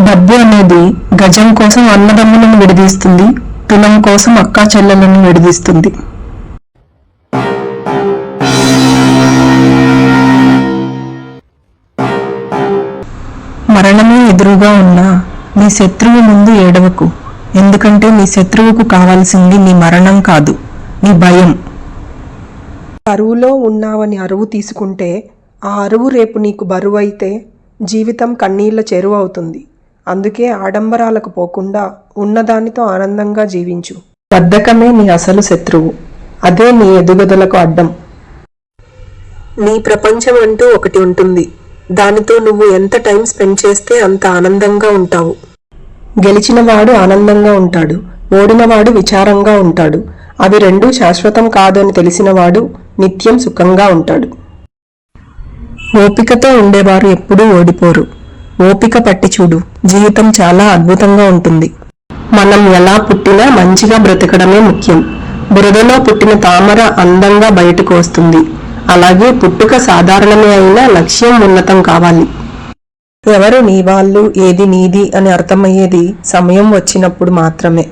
డబ్బు అనేది గజం కోసం అన్నదమ్ములను విడదీస్తుంది తులం కోసం అక్కా చెల్లెలను విడదీస్తుంది. మరణమే ఎదురుగా ఉన్నా నీ శత్రువు ముందు ఏడవకు. ఎందుకంటే నీ శత్రువుకు కావాల్సింది నీ మరణం కాదు నీ భయం. కరువులో ఉన్నావని అరువు తీసుకుంటే ఆ అరువు రేపు నీకు బరువైతే జీవితం కన్నీళ్ళ చెరువు అవుతుంది అందుకే ఆడంబరాలకు పోకుండా ఉన్నదానితో ఆనందంగా జీవించు. బద్ధకమే నీ అసలు శత్రువు. అదే నీ ఎదుగుదలకు అడ్డం. నీ ప్రపంచం అంటూ ఒకటి ఉంటుంది. దానితో నువ్వు ఎంత టైం స్పెండ్ చేస్తే అంత ఆనందంగా ఉంటావు. గెలిచినవాడు ఆనందంగా ఉంటాడు. ఓడినవాడు విచారంగా ఉంటాడు. అవి రెండూ శాశ్వతం కాదని తెలిసినవాడు నిత్యం సుఖంగా ఉంటాడు. ఓపికతో ఉండేవారు ఎప్పుడూ ఓడిపోరు. ఓపిక పట్టి చూడు. జీవితం చాలా అద్భుతంగా ఉంటుంది. మనం ఎలా పుట్టినా మంచిగా బ్రతకడమే ముఖ్యం. బురదలో పుట్టిన తామర అందంగా బయటకు వస్తుంది. అలాగే పుట్టుక సాధారణమే అయినా లక్ష్యం ఉన్నతం కావాలి. ఎవరు నీ వాళ్ళు ఏది నీది అని అర్థమయ్యేది సమయం వచ్చినప్పుడు మాత్రమే.